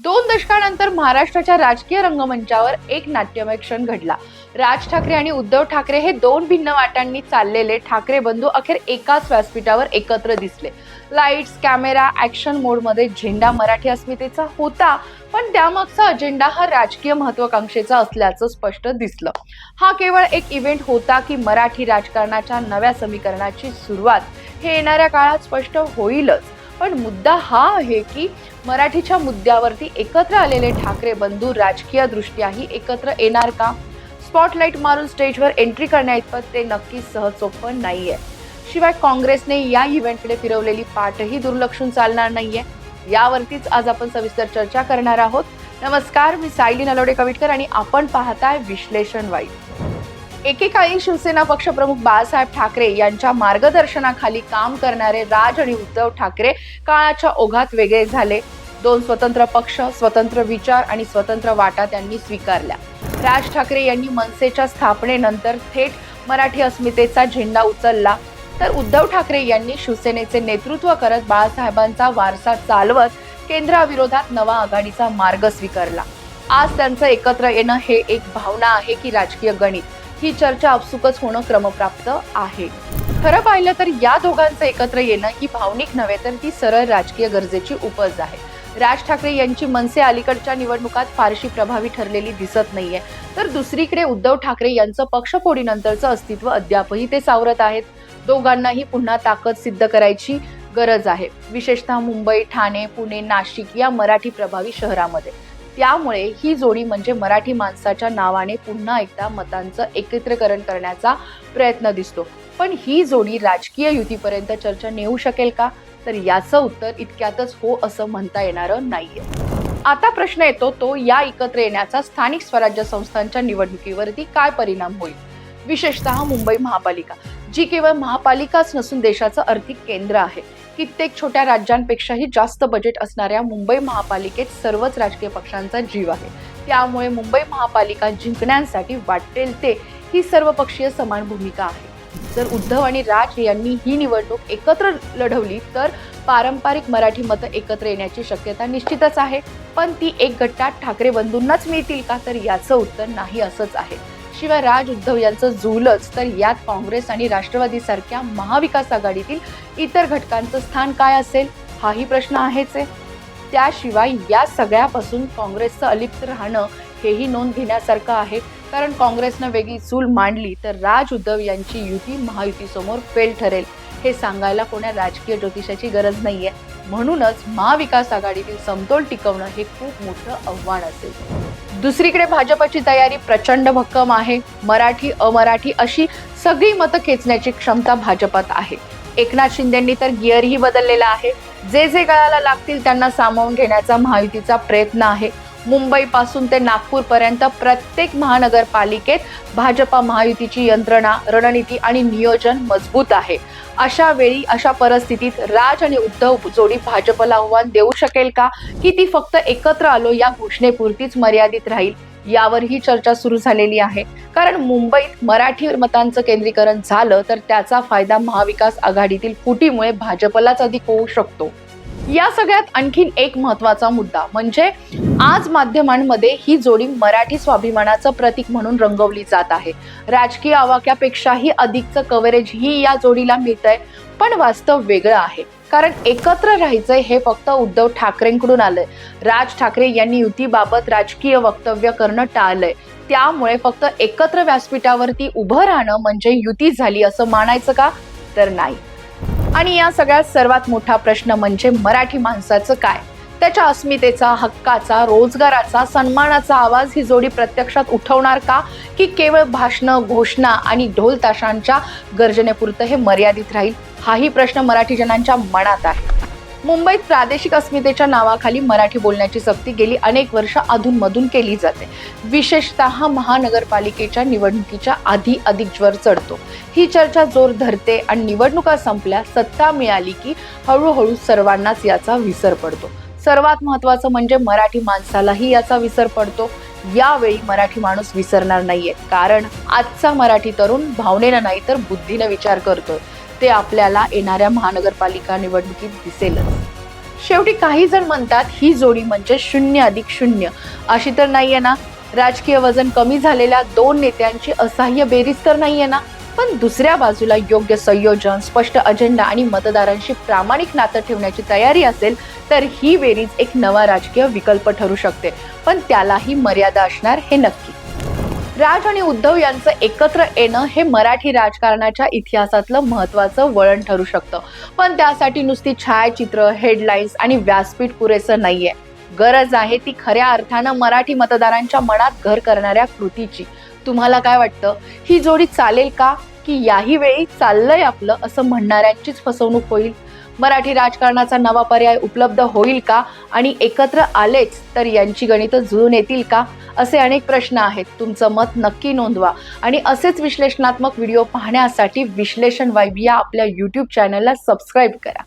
दोन दशकानंतर महाराष्ट्राच्या राजकीय रंगमंचावर एक नाट्यमय क्षण घडला. राज ठाकरे आणि उद्धव ठाकरे हे दोन भिन्न वाटांनी चाललेले ठाकरे बंधू अखेर एकाच व्यासपीठावर एकत्र दिसले. लाईट्स कॅमेरा ऍक्शन मोडमध्ये झेंडा मराठी अस्मितेचा होता पण त्यामागचा अजेंडा हा राजकीय महत्वाकांक्षेचा असल्याचं स्पष्ट दिसलं. हा केवळ एक इव्हेंट होता की मराठी राजकारणाच्या नव्या समीकरणाची सुरुवात हे येणाऱ्या काळात स्पष्ट होईलच. पण मुद्दा हा आहे की मराठीच्या मुद्द्यावरती एकत्र आलेले ठाकरे बंधू राजकीय दृष्ट्याही एकत्र येणार का? स्पॉटलाईट मारून स्टेजवर एंट्री करण्याइतपत ते नक्की सहजसोपं आहे शिवाय काँग्रेसने या इव्हेंटकडे फिरवलेली पाठही दुर्लक्षून चालणार नाहीये. यावरतीच आज आपण सविस्तर चर्चा करणार आहोत. नमस्कार मी सायली नलोडे कविटकर आणि आपण पाहताय विश्लेषण वाईट एकेकाळी शिवसेना पक्षप्रमुख बाळासाहेब ठाकरे यांच्या मार्गदर्शनाखाली काम करणारे राज आणि उद्धव ठाकरे काळाच्या ओघात वेगळे झाले. दोन स्वतंत्र पक्ष स्वतंत्र विचार आणि स्वतंत्र वाटा त्यांनी स्वीकारल्या. राज ठाकरे यांनी मनसेच्या स्थापनेनंतर थेट मराठी अस्मितेचा झेंडा उचलला. तर उद्धव ठाकरे यांनी शिवसेनेचे नेतृत्व करत बाळासाहेबांचा वारसा चालवत केंद्राविरोधात नवा आघाडीचा मार्ग स्वीकारला. आज त्यांचं एकत्र येणं हे एक भावना आहे की राजकीय गणित. ही चर्चा आपसुकच होणं क्रमप्राप्त आहे. खरं पाहिलं तर या दोघांचं एकत्र येणं ही भावनिक नव्हे तर ती सरळ राजकीय गरजेची उपज आहे. राज ठाकरे यांची मनसे अलीकडच्या निवडणुकात फारशी प्रभावी ठरलेली दिसत नाहीये. तर दुसरीकडे उद्धव ठाकरे यांचं पक्षफोडीनंतरचं अस्तित्व अद्यापही ते सावरत आहेत. दोघांनाही पुन्हा ताकद सिद्ध करायची गरज आहे. विशेषतः मुंबई ठाणे पुणे नाशिक या मराठी प्रभावी शहरामध्ये. त्यामुळे ही जोडी म्हणजे मराठी माणसाच्या नावाने पुन्हा एकदा मतांचं एकत्रीकरण करण्याचा प्रयत्न दिसतो. पण ही जोडी राजकीय युतीपर्यंत चर्चा नेऊ शकेल का? तर याचं उत्तर इतक्यातच हो असं म्हणता येणारं नाहीये. आता प्रश्न येतो तो या एकत्र येण्याचा स्थानिक स्वराज्य संस्थांच्या निवडणुकीवरती काय परिणाम होईल? विशेषतः मुंबई महापालिका जी केवळ महापालिकाच नसून देशाचं आर्थिक केंद्र आहे. कित्येक छोट्या राज्यांपेक्षाही जास्त बजेट असणाऱ्या मुंबई महापालिकेत सर्वच राजकीय पक्षांचा जीव आहे. त्यामुळे मुंबई महापालिका जिंकण्यासाठी वाटेल ते ही सर्वपक्षीय समान भूमिका आहे. जर उद्धव आणि राज यांनी ही निवडणूक एकत्र लढवली तर पारंपरिक मराठी मतं एकत्र येण्याची शक्यता निश्चितच आहे. पण ती एक गट्टात ठाकरे बंधूंनाच मिळतील का? तर याचं उत्तर नाही असंच आहे. शिवाय राज उद्धव यांचं झूलच तर यात काँग्रेस आणि राष्ट्रवादी सारख्या महाविकास आघाडीतील इतर घटकांचं स्थान काय असेल हाही प्रश्न आहेच आहे. त्याशिवाय या सगळ्यापासून काँग्रेसचं अलिप्त राहणं हेही नोंद घेण्यासारखं आहे. कारण काँग्रेसनं वेगळी चूल मांडली तर राज उद्धव यांची युती महायुतीसमोर फेल ठरेल हे सांगायला कोण्या राजकीय ज्योतिषाची गरज नाहीये. म्हणूनच महाविकास आघाडीतील समतोल टिकवणं हे खूप मोठं आव्हान असेल. दुसरीकडे भाजपची तयारी प्रचंड भक्कम आहे. मराठी अमराठी अशी सगळी मतं खेचण्याची क्षमता भाजपात आहे. एकनाथ शिंदेंनी तर गिअरही बदललेला आहे. जे जे गळाला लागतील त्यांना सामावून घेण्याचा महायुतीचा प्रयत्न आहे. मुंबईपासून ते नागपूरपर्यंत प्रत्येक महानगरपालिकेत भाजपा महायुतीची यंत्रणा रणनीती आणि नियोजन मजबूत आहे. अशा वेळी अशा परिस्थितीत राज आणि उद्धव जोडी भाजपला आव्हान देऊ शकेल का? की ती फक्त एकत्र आलो या घोषणेपुरतीच मर्यादित राहील? यावर ही चर्चा सुरू झालेली आहे. कारण मुंबईत मराठी मतांचं केंद्रीकरण झालं तर त्याचा फायदा महाविकास आघाडीतील फुटीमुळे भाजपलाच अधिक होऊ शकतो. या सगळ्यात आणखीन एक महत्त्वाचा मुद्दा म्हणजे आज माध्यमांमध्ये ही जोडी मराठी स्वाभिमानाचं प्रतीक म्हणून रंगवली जात आहे. राजकीय आवाक्यापेक्षाही अधिकचं कव्हरेज ही या जोडीला मिळतंय पण वास्तव वेगळं आहे. कारण एकत्र राहायचंय हे फक्त उद्धव ठाकरेंकडून आलंय. राज ठाकरे यांनी युतीबाबत राजकीय वक्तव्य करणं टाळलंय. त्यामुळे फक्त एकत्र व्यासपीठावरती उभं राहणं म्हणजे युती झाली असं मानायचं का? तर नाही. आणि या सगळ्यात सर्वात मोठा प्रश्न म्हणजे मराठी माणसाचं काय? त्याच्या अस्मितेचा हक्काचा रोजगाराचा सन्मानाचा आवाज ही जोडी प्रत्यक्षात उठवणार का? की केवळ भाषणं घोषणा आणि ढोल ताशांच्या गर्जनेपुरतं हे मर्यादित राहील? हाही प्रश्न मराठी जनांच्या मनात आहे. मुंबईत प्रादेशिक अस्मितेच्या नावाखाली मराठी बोलण्याची सक्ती गेली अनेक वर्ष अधूनमधून केली जाते. विशेषतः महानगरपालिकेच्या निवडणुकीच्या आधी अधिक ज्वर चढतो. ही चर्चा जोर धरते आणि निवडणुका संपल्या सत्ता मिळाली की हळूहळू सर्वांनाच याचा विसर पडतो. सर्वात महत्वाचं म्हणजे मराठी माणसालाही याचा विसर पडतो. यावेळी मराठी माणूस विसरणार नाहीये. कारण आजचा मराठी तरुण भावनेनं नाही तर बुद्धीनं विचार करतोय. ते आपल्याला येणाऱ्या महानगरपालिका निवडणुकीत दिसेलच. शेवटी काही जण म्हणतात ही जोडी म्हणजे शून्य अधिक शून्य. अशी तर नाहीये ना. राजकीय वजन कमी झालेल्या दोन नेत्यांची असह्य बेरीज तर नाहीये ना. पण दुसऱ्या बाजूला योग्य संयोजन स्पष्ट अजेंडा आणि मतदारांशी प्रामाणिक नातं ठेवण्याची तयारी असेल तर ही बेरीज एक नवा राजकीय विकल्प ठरू शकते. पण त्यालाही मर्यादा असणार हे नक्की. राज आणि उद्धव यांचं एकत्र येणं हे मराठी राजकारणाच्या इतिहासातलं महत्वाचं वळण ठरू शकतं. पण त्यासाठी नुसती छायाचित्र हेडलाईन्स आणि व्यासपीठ पुरेसं नाहीये. गरज आहे ती खऱ्या अर्थानं मराठी मतदारांच्या मनात घर करणाऱ्या कृतीची. तुम्हाला काय वाटतं? ही जोडी चालेल का? की याही वेळी चाललंय आपलं असं म्हणणाऱ्यांचीच फसवणूक होईल? मराठी राजकारणाचा नवा पर्याय उपलब्ध होईल का? आणि एकत्र आलेच तर यांची गणितं जुळून येतील का? असे अनेक प्रश्न आहेत. तुमचं मत नक्की नोंदवा. आणि असेच विश्लेषणात्मक व्हिडिओ पाहण्यासाठी विश्लेषण वाईब या आपल्या यूट्यूब चॅनलला सबस्क्राईब करा.